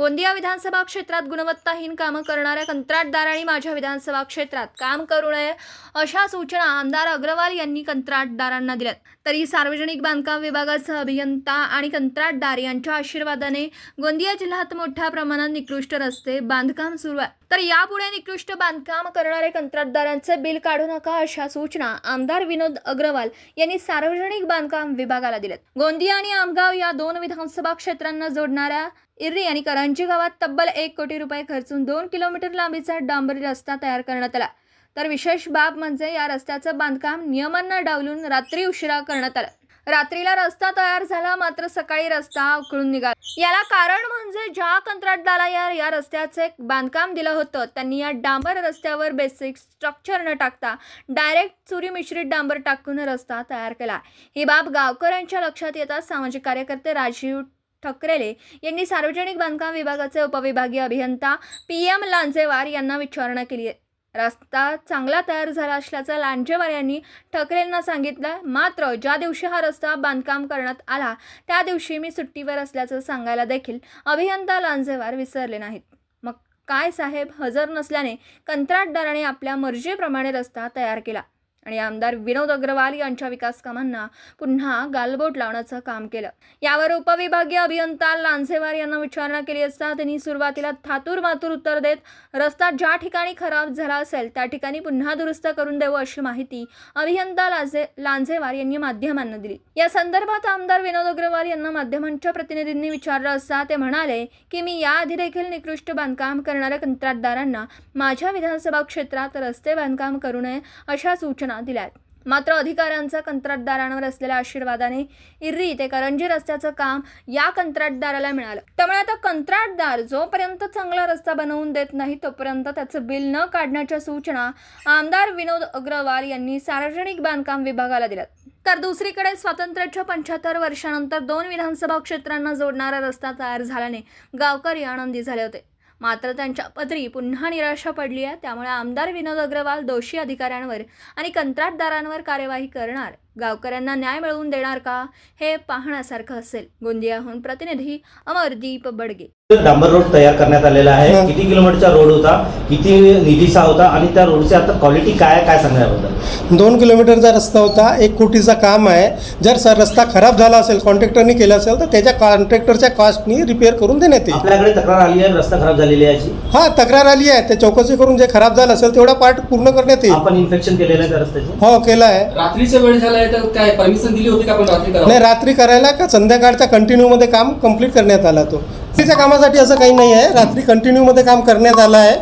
गोंदिया विधानसभा क्षेत्रात गुणवत्ताहीन कामं करणाऱ्या कंत्राटदारांनी माझ्या विधानसभा क्षेत्रात काम करू नये अशा सूचना आमदार अग्रवाल यांनी कंत्राटदारांना दिल्यात. तरी सार्वजनिक बांधकाम विभागाचा अभियंता आणि कंत्राटदार यांच्या आशीर्वादाने गोंदिया जिल्ह्यात मोठ्या प्रमाणात निकृष्ट रस्ते बांधकाम सुरू आहे. तर यापुढे निकृष्ट बांधकाम करणारे कंत्राटदारांचे बिल काढू नका अशा सूचना आमदार विनोद अग्रवाल यांनी सार्वजनिक बांधकाम विभागाला दिल्यात. गोंदिया आणि आमगाव या दोन विधानसभा क्षेत्रांना जोडणाऱ्या इर्री आणि करंजी गावात तब्बल एक कोटी रुपये खर्चून दोन किलोमीटर लांबीचा डांबरी रस्ता तयार करण्यात आला. तर विशेष बाब म्हणजे या रस्त्याचं बांधकाम नियमांना डावलून रात्री उशिरा करण्यात आलं. रात्रीला रस्ता तयार झाला मात्र सकाळी रस्ता उकळून निघाला. याला कारण म्हणजे ज्या कंत्राटदाराला या या रस्त्याचे बांधकाम दिलं होतं त्यांनी या डांबर रस्त्यावर बेसिक स्ट्रक्चर न टाकता डायरेक्ट चुरी मिश्रित डांबर टाकून रस्ता तयार केला. ही बाब गावकऱ्यांच्या लक्षात येताच सामाजिक कार्यकर्ते राजीव ठकरेले यांनी सार्वजनिक बांधकाम विभागाचे उपविभागीय अभियंता पी एम लांजेवार यांना विचारणा केली आहे. रस्ता चांगला तयार झाला असल्याचं लांजेवार यांनी ठकरेंना सांगितलं. मात्र ज्या दिवशी हा रस्ता बांधकाम करण्यात आला त्या दिवशी मी सुट्टीवर असल्याचं सांगायला देखील अभियंता लांजेवार विसरले नाहीत. मग काय साहेब? हजर नसल्याने कंत्राटदाराने आपल्या मर्जीप्रमाणे रस्ता तयार केला. आणि आमदार विनोद अग्रवाल यांच्या विकास कामांना पुन्हा गालबोट लावण्याचं काम केलं. यावर उपविभागीय अभियंता लांझेवार यांना विचारणा केली असता त्यांनी सुरुवातीला थातूर मातूर उत्तर देत रस्ता ज्या ठिकाणी खराब झाला असेल त्या ठिकाणी पुन्हा दुरुस्त करून देऊ अशी माहिती अभियंता लांझे लांझेवार यांनी माध्यमांना दिली. या संदर्भात आमदार विनोद अग्रवाल यांना माध्यमांच्या प्रतिनिधींनी विचारलं असता ते म्हणाले की मी याआधी देखील निकृष्ट बांधकाम करणाऱ्या कंत्राटदारांना माझ्या विधानसभा क्षेत्रात रस्ते बांधकाम करू नये अशा सूचना दिल्यात. मात्र अधिकाऱ्यांचा कंत्राटदारांवर असलेल्या आशीर्वादाने इर्री ते करंजी रस्त्याचं काम या कंत्राटदाराला मिळालं. त्यामुळे आता कंत्राटदार जोपर्यंत चांगला रस्ता बनवून देत नाही तोपर्यंत त्याचं बिल न काढण्याच्या सूचना आमदार विनोद अग्रवाल यांनी सार्वजनिक बांधकाम विभागाला दिल्यात. तर दुसरीकडे स्वातंत्र्याच्या पंच्याहत्तर वर्षानंतर दोन विधानसभा क्षेत्रांना जोडणारा रस्ता तयार झाल्याने गावकरी आनंदी झाले होते. मात्र त्यांच्या पदरी पुन्हा निराशा पडली आहे. त्यामुळे आमदार विनोद अग्रवाल दोषी अधिकाऱ्यांवर आणि कंत्राटदारांवर कार्यवाही करणार. गावकऱ्यांना न्याय मिळवून देणार का? हे पाहण्यासारखं असेल गोंदियाहून प्रतिनिधी अमरदीप बडगे. डांबर रोड तयार करण्यात आलेला आहे. हा. किती किलोमीटरचा रोड होता? किती निधीचा होता? आणि त्या रोडची आता क्वालिटी काय काय सांगण्याबद्दल दोन किलोमीटरचा रस्ता होता. एक कोटीचा काम आहे. जर सर रस्ता खराब झाला असेल कॉन्ट्रॅक्टरनी केला असेल तर त्याच्या कॉन्ट्रॅक्टरच्या कॉस्टनी रिपेअर करून देण्यात येईल. आपल्याकडे तक्रार आली आहे रस्ता खराब झालेली आहे हा तक्रार आली आहे. ते चौकशी करून जे खराब झालं असेल तेवढा पार्ट पूर्ण करण्यात येईल. आपण इन्फेक्शन केलेलं आहे त्या रस्त्याचे? हो केला आहे. रात्रीचा वेळ झालाय तर काय परमिशन दिली होती का आपण रात्री नाही रात्री करायला का? संध्याकाळच्या कंटिन्यूमध्ये काम कंप्लीट करण्यात आला तो. रात्रीच्या कामासाठी असं काही नाही आहे. रात्री कंटिन्यूमध्ये काम करण्यात आलं आहे.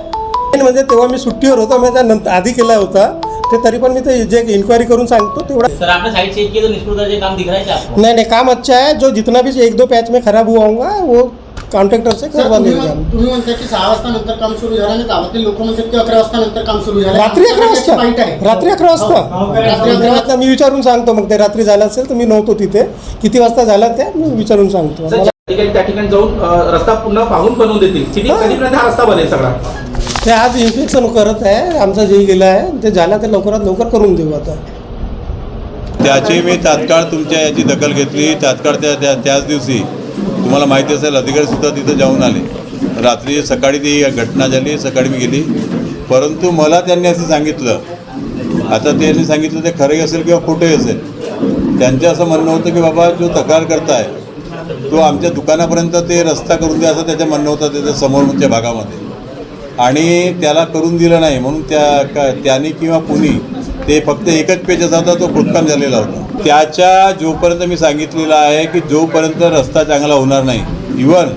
म्हणजे तेव्हा मी सुट्टीवर होतो मी त्यानंतर आधी केला होता. ते तरी पण मी ते जे इन्क्वायरी करून सांगतो तेवढा सर आपने साइड चेक किया तो निष्ठुरता के काम दिख रहा है क्या आपको नहीं नहीं काम अच्छा है जो जितना भी एक दो पैच में खराब हुआ होगा वो कॉन्ट्रॅक्टर से सर, करवा तुम्ही लेंगे म्हण- हम तुम्ही म्हणता की सहा वाजता नंतर काम सुरू झालं आणि गावातील लोक म्हणतात की अकरा वाजता नंतर काम सुरू झालं. रात्री अकरा वाजता. पाईट आहे. रात्री अकरा वाजता. हो, हो, रात्री अकरा वाजता. मी विचारून सांगतो मग ते रात्री झालं असेल तर मी नव्हतो तिथे. किती वाजता झालं ते मी विचारून सांगतो. त्या ठिकाणी जाऊन रस्ता पुन्हा पाहून बनवून देतील. हा. हा रस्ता बनेल सगळा. ते आज इन्फेक्शन करत आहे. आमचा जे गेला आहे ते झालं ते लवकरात लवकर करून देऊ आता. त्याची मी तात्काळ तुमच्या याची दखल घेतली. तात्काळ त्या त्या त्याच दिवशी तुम्हाला माहिती असेल अधिकारीसुद्धा तिथं जाऊन आले. रात्री सकाळी ती घटना झाली सकाळी मी गेली. परंतु मला त्यांनी असं सांगितलं. आता त्यांनी सांगितलं ते खरंही असेल किंवा खोटंही असेल. त्यांचं असं म्हणणं होतं की बाबा जो तक्रार करताय तो आमच्या दुकानापर्यंत ते रस्ता करून द्या असं त्याचं म्हणणं होतं त्याच्या समोरच्या भागामध्ये. आणि त्याला करून दिलं नाही म्हणून त्या का त्याने किंवा कुणी ते फक्त एकच पेज होता तो खोदकाम झालेला होता. त्याच्या जोपर्यंत मी सांगितलेलं आहे की जोपर्यंत रस्ता चांगला होणार नाही इवन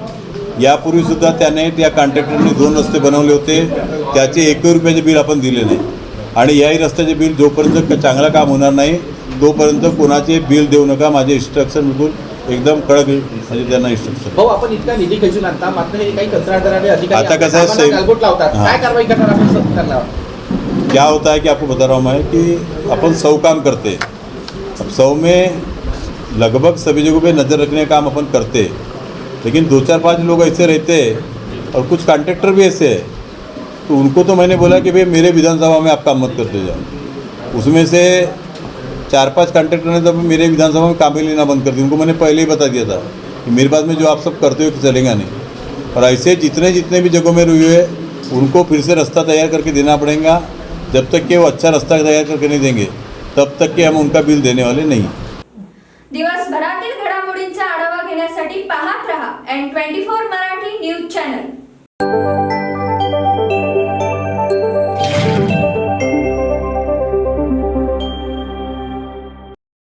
यापूर्वीसुद्धा त्याने त्या कॉन्ट्रॅक्टरने दोन रस्ते बनवले होते त्याचे एकही रुपयाचे बिल आपण दिले नाही. आणि याही रस्त्याचे बिल जोपर्यंत चांगलं काम होणार नाही तोपर्यंत कोणाचे बिल देऊ नका माझे इन्स्ट्रक्शन बिलकुल एकदम कडक म्हणजे त्यांना इन्स्ट्रक्शन भाऊ आपण इतका निधी खेचून आणता मात्र हे काही कंत्राटदाराने अधिकारी आता कसं आहे, लावतात. हां. काय कारवाई करणार आपण? सरकारला क्या होता है कि आपको बता रहा हूँ मैं कि अपन सौ काम करते हैं। सौ में लगभग सभी जगहों पे नज़र रखने का काम अपन करते। लेकिन दो चार पाँच लोग ऐसे रहते और कुछ कॉन्ट्रैक्टर भी ऐसे हैं तो उनको तो मैंने बोला कि भाई मेरे विधानसभा में आप काम मत करते जाओ। उसमें से चार पाँच कॉन्ट्रैक्टर ने तो मेरे विधानसभा में काम ही लेना बंद कर दिया। उनको मैंने पहले ही बता दिया था कि मेरे पास में जो आप सब करते हो चलेगा नहीं। और ऐसे जितने जितने भी जगहों में रुए उनको फिर से रास्ता तैयार करके देना पड़ेगा। जब तक कि वो अच्छा रास्ता तैयार करके नहीं देंगे। तब तक के हम उनका बिल देने वाले नहीं। दिवसभरातील घडामोडींचा आढावा घेण्यासाठी पाहत रहा N twenty four Marathi news channel.